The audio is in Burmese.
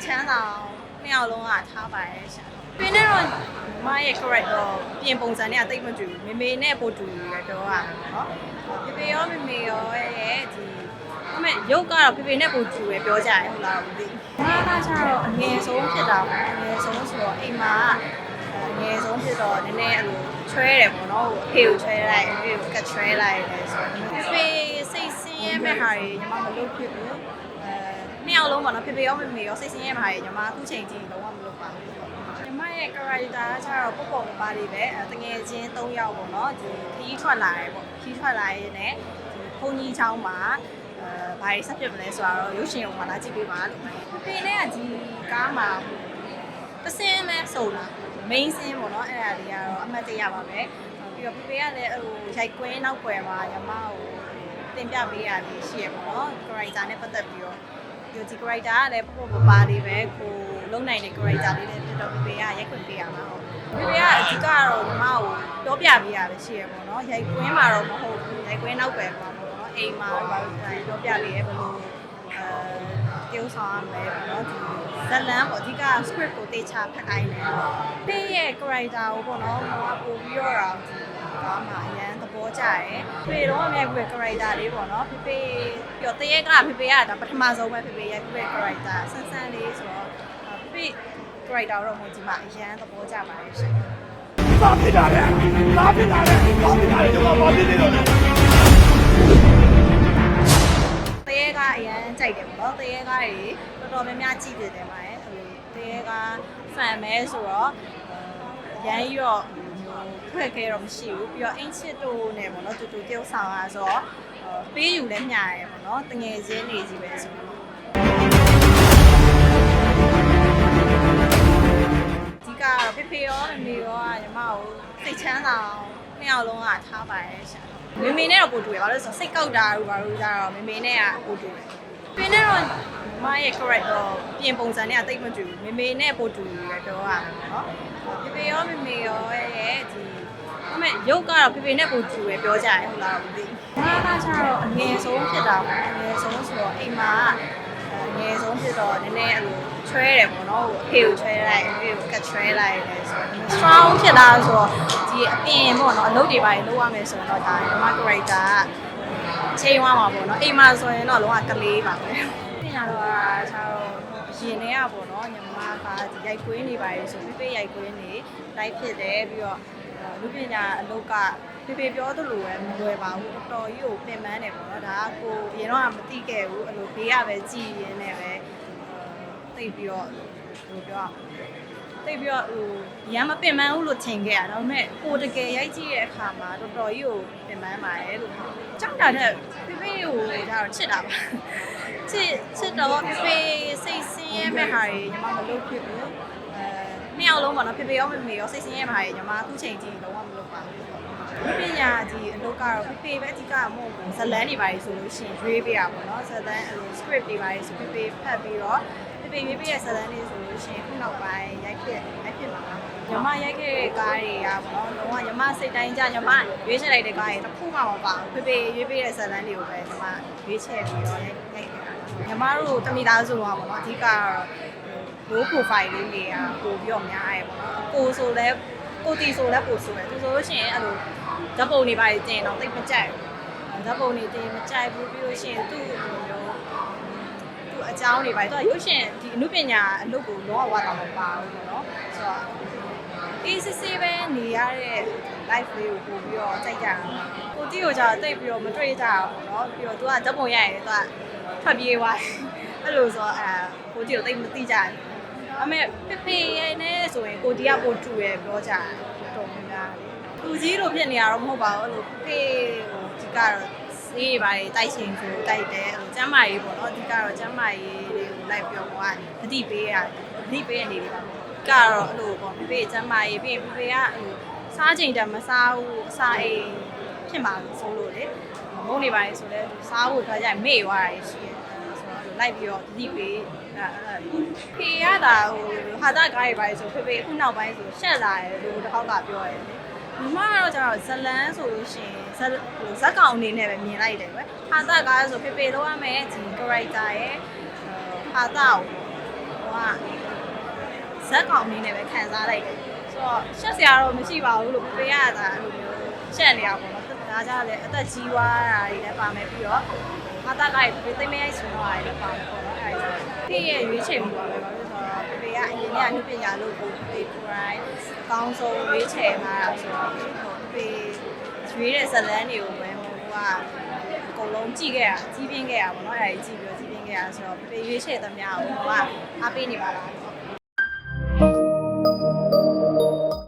တ်ချမ်းသာအောင်နှစ်ယောက်လုံးကထားပါရဲ့ရှာပြင်းနေတော့မရဲ့ correct တော့ပြင်ပုံစံနဲ့အသိမတူဘူးမေမေနဲ့ပိုတူရယ်ပြောရမှာနော်ဖေဖေရောမေမေရောရဲ့ဒီအမေရုပ်ကတော့ဖေဖေနဲ့ပိုတူရယ်ပြောကြတယ်ဟုတ်လားမသိဘူးမားကကျတော့အငယ်ဆုံးဖြစ်တာပေါ့အငယ်ဆုံးဆိုတော့အိမ်မှာအငယ်ဆုံးဖြစ်တော့နည်းနည်းအဲ့လိုချွဲတယ်ပေါ့နော်အဖေကိုချွဲလိုက်အဖေကိုကတ်ချွဲလိုက်တယ်ဆိုတော့ဖေဖေစိတ်ဆင်းရဲမဲ့ဟာတွေညီမမလုပ်ဖြစ်ဘူးအဲ နှစ်ယောက်လုံးပေါ့နော်ဖေဖေရောမေမေရောစိတ်ဆင်းရဲမှာရညီမအခုချိန်ကြီးလုံးဝမလုပ်ပါဘူးပေါ့ညီမရဲ့ character ကကျတော့ပုတ်ပုံပါတွေပဲအဲတငယ်ချင်း၃ယောက်ပေါ့နော်ဒီခီးထွက်လာရဲပေါ့ခီးထွက်လာရဲနဲ့ဒီဘုံကြီးချောင်းမှာအဲဘာတွေဆက်ဖြစ်မလဲဆိုတော့ရုပ်ရှင်ကိုမှလာကြည့်ပေးပါလို့ဖေဖေနဲ့ကဒီကားမှာတစင်းမဲစုံလာ main scene ပေါ့နော်အဲ့ဒါတွေကတော့အမှတ်တရပါပဲပြီးတော့ဖေဖေကလည်းဟိုရိုက်ကွင်းနောက်ွယ်မှာညီမကိုတင်ပြပေးရလေးရှိရပေါ့နော် character နဲ့ပတ်သက်ပြီးတော့ ဒီဒီ character ကလည်းပို့ပို့ပါပါလေးပဲကိုလုံးနိုင်တဲ့ character လေးလည်းဖြစ်တော့ပေကရိုက်ခွင့်ပေးရမှာဟုတ်ပေကအဓိကတော့ညီမကိုတော့ပြပေးရပဲရှိရပေါ့နော်ရိုက်ကွင်းမှာတော့မဟုတ်ဘူးရိုက်ကွင်းနောက်ပဲပေါ့နော်အိမ်မှာဘာလို့တော့ပြပေးရဲဘယ်လိုအဲတိုးဆောင်ရမလဲပေါ့နော်ဒီဇလန်ပေါ့အဓိက script ကိုတေချာဖတ်ခိုင်းတယ်ပေးရဲ့ character ကိုပေါ့နော်ဟိုကပို့ပြီးတော့တော့ဘာမှအရန်သ ဘောကျတယ်ဖေတော့အမြဲပဲ character လေးပေါ့နော်ဖေဖေပြီးတော့တရက်ကဖေဖေကဒါပထမဆုံးပဲဖေဖေရဲ့ဖေဖေ character ဆန်းဆန်းလေးဆိုတော့ဖေဖေ character တော့မဟုတ်ဒီမှာအရန်သဘောကျပါတယ်ရှင်ဘာဖြစ်တာလဲဘာဖြစ်တာလဲဘာဖြစ်တာလဲကျွန်တော်ဘာဖြစ်နေတော့လဲတရေကအရန်ကြိုက်တယ်ပေါ့နော်တရေကားတွေတော်တော်များများကြည့်ပြတယ်မှာဟိုတရေကား fan မဲဆိုတော့ရမ်းပြီးတော့ ဖွဲ့ခဲတော့မရှိဘူးပြီးတော့အင်ချစ်တို့နဲ့ပေါ့နော်တူတူတယောက်ဆောင်ရဆိုတော့ပေးယူလဲမျှရဲပေါ့နော်တငယ်ချင်းနေစီပဲဆိုတော့ဒီကတော့ဖေဖေရောမေမေရောကညီမကိုစိတ်ချမ်းသာအောင်နှစ်ယောက်လုံးကထားပါရဲ့ရှာမေမေနဲ့တော့ပို့တူရပါလို့ဆိုတော့စိတ်ကောက်တာတို့ဘာလို့ကြတော့မေမေနဲ့ကပို့တူတယ်ပြင်းနေတော့မရဲ့ correct တော့ပြင်ပုံစံနဲ့အသိမတူဘူးမေမေနဲ့ပို့တူရယ်ပြောရမှာနော်ဖေဖေရောမေမေရောရဲ့ဒီ အမေရုပ်ကတော့ဖေဖေနဲ့ပို့တူရယ်ပြောကြတယ်ဟုတ်လားမသိဘူးမားကကျတော့အငယ်ဆုံးဖြစ်တာပေါ့အငယ်ဆုံးဆိုတော့အိမ်မှာအငယ်ဆုံးဖြစ်တော့နည်းနည်းအဲ့လိုချွဲတယ်ပေါ့နော်အဖေကိုချွဲလိုက်အဖေကိုကတ်ချွဲလိုက်တယ်ဆိုတော့ strong ဖြစ်တာဆိုတော့ဒီအပြင်ပေါ့နော်အလုပ်တွေပါလုပ်ရမယ်ဆိုတော့ဒါညီမ character ကချိန်သွားမှာပေါ့နော်အိမ်မှာဆိုရင်တော့လုံးဝကလေးပါပဲပြင်ရတော့ကျတော့ရင်ထဲကပေါ့နော်ညီမကဒီရိုက်ကွင်းနေပါလေဆိုပြပြရိုက်ကွင်းနေလိုက်ဖြစ်တယ်ပြီးတော့ လူပညာအလုပ်ကဖေဖေပြောသလိုပဲမလွယ်ပါဘူးတော်တော်ကြီးကိုပြင်ပန်းတယ်ပေါ့နော်ဒါကကိုရင်တော့မသိခဲ့ဘူးအဲ့လိုဘေးကပဲကြည်ရင်းနဲ့ပဲသိပြီးတော့ဘယ်လိုပြောရမလဲတိတ်ပြီးတော့ဟိုရမ်းမပင်ပန်းဘူးလို့ထင်ခဲ့ရတော့မဲ့ကိုတကယ်ရိုက်ကြည့်တဲ့အခါမှာတော်တော်ကြီးကိုပင်ပန်းပါတယ်လို့ကြောက်တာတဲ့ဖေဖေကိုဒါတော့ချစ်တာပါချစ်ချစ်တော့ဖေဖေစိတ်ဆင်းရဲမဲ့ဟာတွေညီမမလုပ်ဖြစ်ဘူးအဲနှစ်ယောက် လုံးပေါ့နော်ဖေဖေရောမေမေရောစိတ်ဆင်းရဲမဲ့ဟာတွေညီမအခုချိန်ကြီးလုံးဝမလုပ်ပါဘူးဒီပညာဒီအလုပ်ကတော့ဖေဖေပဲအဓိကမဟုတ်ဘူးဇလန်းတွေပါလေဆိုလို့ရှိရင်ရွေးပေးရပါတော့ဇလန်းအဲ့လို script တွေပါလေဆိုဖေဖေဖတ်ပြီးတော့ဖေဖေရွေးပေးတဲ့ဇာတ်လမ်းလေးဆိုလို့ရှိရင်ခုနောက်ပိုင်းရိုက်ဖြစ်ရိုက်ဖြစ်မှာညမရိုက်ခဲ့တဲ့ကားတွေကပေါ့နော်လုံးဝညမစိတ်တိုင်းကြညမရွေးချယ်လိုက်တဲ့ကားတွေတစ်ခုမှမပါဘူးဖေဖေရွေးပေးတဲ့ဇာတ်လမ်းတွေကိုပဲညမရွေးချယ်ပြီးတော့ရိုက်ရိုက်ခဲ့တာညမတို့တမိသားစုကပေါ့နော်အဓိကတော့ low profile လေးတွေကပို့ပြီးတော့များရဲပေါ့နော်ကိုဆိုလဲကိုတီဆိုလဲပို့ဆိုတယ်သူဆိုလို့ရှိရင်အဲ့လိုဓာတ်ပုံတွေပါတင်တော့တိတ်မကြိုက်ဘူးဓာတ်ပုံတွေတင်မကြိုက်ဘူးပြီးလို့ရှိရင်သူ့လိုမျိုးသူအကြောင်းတွေပါသူကရုပ်ရှင်ဒီအမှုပညာအလုပ်ကိုလောကဝါတာမပါဘူးပေါ့နော်ဆိုတော့အေးစစ်စစ်ပဲနေရတဲ့ live လေးကိုပို့ပြီးတော့ကြိုက်ကြတာကိုတီကိုကြာတိတ်ပြီးတော့မတွေ့ကြဘူးပေါ့နော်ပြီးတော့သူကဓာတ်ပုံရိုက်ရင်သူကထွက်ပြေးသွားအဲ့လိုဆိုတော့အဲကိုတီကိုတိတ်မသိကြဘူး အမေဖေဖေရဲ့နဲ့ဆိုရင်ကိုတီကပိုတူရယ်ပြောကြတယ်တော်များများလူကြီးလိုဖြစ်နေရတော့မဟုတ်ပါဘူးအဲ့လိုဖေဟိုဒီကတော့ဆေးတွေပါတိုက်ချိန်ဆိုတိုက်တယ်အဲ့လိုကျမ်းမာရေးပေါ့နော်အဓိကတော့ကျမ်းမာရေးတွေကိုလိုက်ပြောပေါ့အတိပေးရအတိပေးရနေတယ်ပါကတော့အဲ့လိုပေါ့ဖေကျမ်းမာရေးပြီးရင်ဖေကအဲ့လိုစားချိန်တည်းမစားဘူးအစာအိမ်ဖြစ်မှာဆိုလို့လေမုန်းနေပါလေဆိုလဲစားဖို့ခါကျရင်မေ့သွားတာရှိတယ်ဆိုတော့ လိုက်ပြီးတော့အတိပေးအဲ့ဖေရတာဟိုဟာတာကားတွေပါလေဆိုဖေဖေအခုနောက်ပိုင်းဆိုရှက်လာတယ်လို့တစ်ခေါက်ကပြောရတယ်လေဒီမှာကတော့ကျတော့ဇလန်းဆိုလို့ရှိရင်ဇက်ဟိုဇက်ကောင်အနေနဲ့ပဲမြင်လိုက်တယ်ကွဟာတာကားဆိုဖေဖေတော့ရမယ်ဒီ character ရဲ့ဟာတာကိုဟိုကဇက်ကောင်အနေနဲ့ပဲခံစားလိုက်တယ်ဆိုတော့ရှက်စရာတော့မရှိပါဘူးလို့ပေးရတာအဲ့လိုမျိုးရှက်နေရပါတော့ဒါကြလည်းအသက်ကြီးသွားတာတွေလည်းပါမယ်ပြီးတော့ ငါသားကလည်းသိမရိုက်ဆိုတော့လည်းပါမယ်ပေါ့နော်အဲ့ဒါပြည့်ရဲ့ရွေးချယ်မှုပါပဲဘာလို့ဆိုတော့ပေကအရင်ကအမှုပညာလို့ကိုပေကိုရိုင်းအကောင်းဆုံးရွေးချယ်မှာဆိုတော့ပေရွေးတဲ့ဇလန်းတွေကိုပဲဟိုကအကုန်လုံးကြည့်ခဲ့ရကြီးပြင်းခဲ့ရပါတော့အဲ့ဒါကြီးကြည့်ပြီးတော့ကြီးပြင်းခဲ့ရဆိုတော့ပေရွေးချယ်သမျှကိုကအားပေးနေပါလား